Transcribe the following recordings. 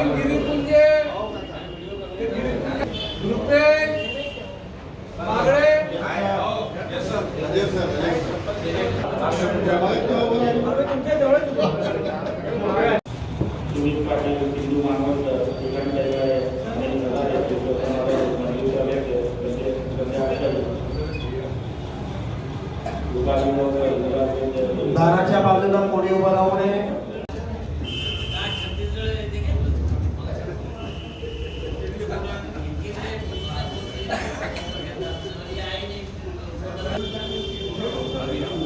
नगारे दाराच्या बाजूला कोणी उभा राहू नये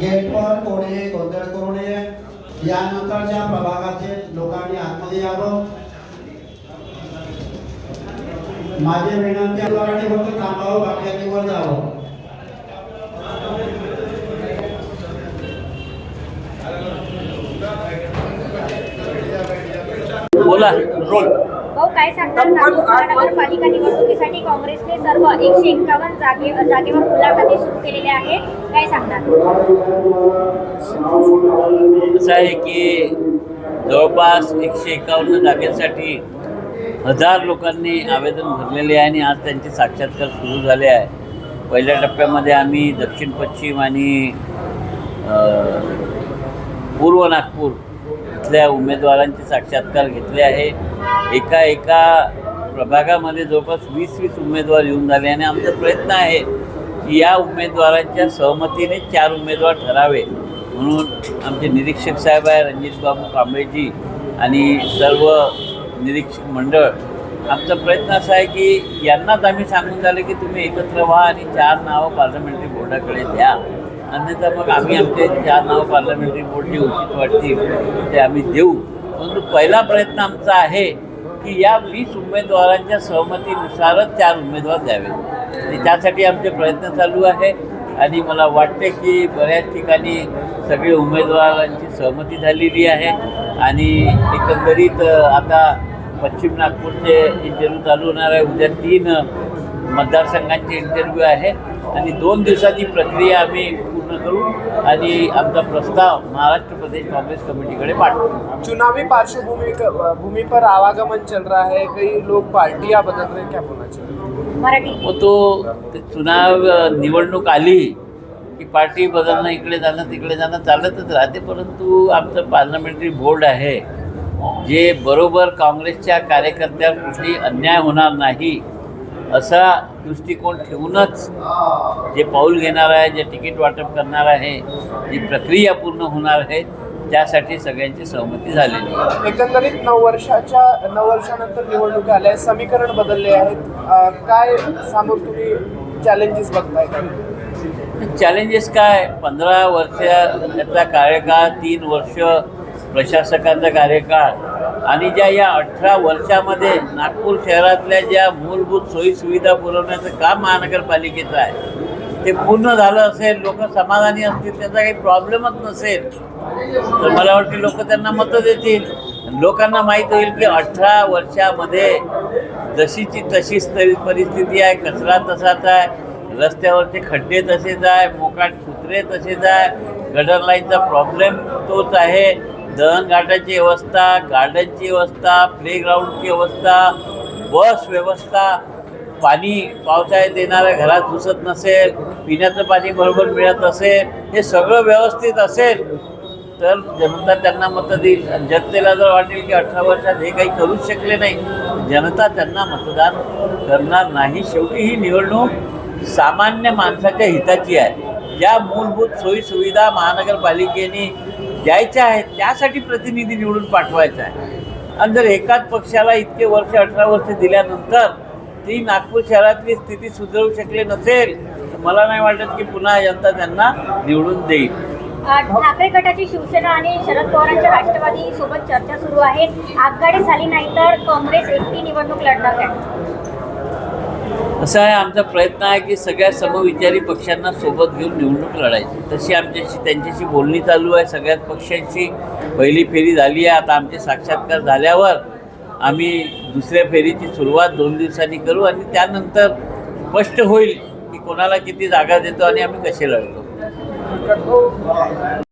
गेटवर कोणी गोंधळ करू नये. यानंतरच्या प्रभागाचे लोकांनी आतमध्ये यावं. माझी विनंती आहे, फक्त थांबावं बाकी वर जावं. बोला. रोल भाऊ काय सांगतात महानगरपालिका निवडणुकीसाठी काँग्रेसने सर्व एकशे एक्कावन्न जागे जागेवर मुलाखती सुरू केलेल्या आहेत. काय सांगतात असं आहे की जवळपास एकशे एकावन्न जागेसाठी हजार लोकांनी आवेदन भरलेले आहे आणि आज त्यांचे साक्षात्कार सुरू झाले आहे. पहिल्या टप्प्यामध्ये आम्ही दक्षिण पश्चिम आणि पूर्व नागपूर इथल्या उमेदवारांचे साक्षात्कार घेतले आहे. एका एका प्रभागामध्ये जवळपास वीस वीस उमेदवार येऊन झाले आणि आमचा प्रयत्न आहे की या उमेदवारांच्या सहमतीने चार उमेदवार ठरावे. म्हणून आमचे निरीक्षक साहेब आहे रणजित बाबू कांबळेजी आणि सर्व निरीक्षक मंडळ. आमचा प्रयत्न असा आहे की यांनाच आम्ही सांगून झालं की तुम्ही एकत्र व्हा आणि चार नावं पार्लमेंटरी बोर्डाकडे द्या. अन्यथा मग आम्ही आमचे चार नावं पार्लमेंटरी बोर्ड जे उचित वाटतील ते आम्ही देऊ. परंतु पहिला प्रयत्न आमचा आहे की या वीस उमेदवारांच्या सहमतीनुसारच चार उमेदवार द्यावे. आणि त्यासाठी आमचे प्रयत्न चालू आहे. आणि मला वाटते की बऱ्याच ठिकाणी सगळे उमेदवारांची सहमती झालेली आहे. आणि एकंदरीत आता पश्चिम नागपूरचे इंटरव्ह्यू चालू होणार आहे. उद्या तीन मतदारसंघांचे इंटरव्ह्यू आहे. आणि दोन दिवसाची प्रक्रिया आम्ही पूर्ण करू आणि आमचा प्रस्ताव महाराष्ट्र प्रदेश कांग्रेस कमिटीकडे पाठवू. चुनावी पार्श्वभूमि भूमि पर आवागमन चल रहा है कई लोग पार्टियां बदल रहे हैं क्या बोलना चाहिए मराठी. व तो चुनाव निवडणूक आली की पार्टी बदलणं इकडे जाणं तिकडे जाणं चालतच राहते परंतु आमचं पार्लमेंटरी बोर्ड आहे जे बरोबर काँग्रेसच्या कार्यकर्त्यावर कुठली अन्याय होणार नाही असा दृष्टिकोन ठेवूनच जे पाऊल घेणार आहे जे तिकीट वाटप करणार आहे जी प्रक्रिया पूर्ण होणार आहे त्यासाठी सगळ्यांची सहमती झालेली आहे. एकंदरीत नऊ वर्षाच्या नऊ वर्षानंतर निवडणुका आल्या समीकरण बदलले आहेत. काय समोर तुम्ही चॅलेंजेस बघताय? चॅलेंजेस काय? पंधरा वर्षाचा कार्यकाळ तीन वर्ष प्रशासकांचा कार्यकाळ आणि ज्या या अठरा वर्षामध्ये नागपूर शहरातल्या ज्या मूलभूत सोयीसुविधा पुरवण्याचं काम महानगरपालिकेचं आहे ते पूर्ण झालं असेल लोक समाधानी असतील त्याचा काही प्रॉब्लेमच नसेल तर मला वाटते लोक त्यांना मतं देतील. लोकांना माहीत होईल की अठरा वर्षामध्ये जशीची तशीच तरी परिस्थिती आहे कचरा तसाच आहे रस्त्यावरचे खड्डे तसेच आहे मोकाट कुत्रे तसेच आहे गटर लाईनचा प्रॉब्लेम तोच आहे. दळणघाटाची व्यवस्था गार्डनची व्यवस्था प्लेग्राऊंडची व्यवस्था बस व्यवस्था पाणी पावसाळ्यात येणाऱ्या घरात घुसत नसेल पिण्याचं पाणी बरोबर मिळत असेल हे सगळं व्यवस्थित असेल तर जनता त्यांना मतं देईल. आणि जनतेला जर वाटेल की अठरा वर्षात हे काही करूच शकले नाही जनता त्यांना मतदान करणार नाही. शेवटी ही निवडणूक सामान्य माणसाच्या हिताची आहे. ज्या मूलभूत सोयीसुविधा महानगरपालिकेने द्यायच्या आहेत त्यासाठी प्रतिनिधी निवडून पाठवायचा आहे आणि जर एकाच पक्षाला इतके वर्ष अठरा वर्ष दिल्यानंतर ती नागपूर शहरातली स्थिती सुधारू शकले नसेल तर मला नाही वाटत की पुन्हा जनता त्यांना निवडून देईल. ठाकरे गटाची शिवसेना आणि शरद पवारांच्या राष्ट्रवादी सोबत चर्चा सुरू आहे. आगगाडी झाली नाही तर काँग्रेस एकटी निवडणूक लढणार आहे. असं आहे आमचा प्रयत्न आहे की सगळ्या समविचारी पक्षांना सोबत घेऊन निवडणूक लढायची. तशी आमच्याशी त्यांच्याशी बोलणी चालू आहे. सगळ्याच पक्षांची पहिली फेरी झाली आहे. आता आमचे साक्षात्कार झाल्यावर आम्ही दुसऱ्या फेरीची सुरुवात दोन दिवसांनी करू आणि त्यानंतर स्पष्ट होईल की कोणाला किती जागा देतो आणि आम्ही कसे लढतो.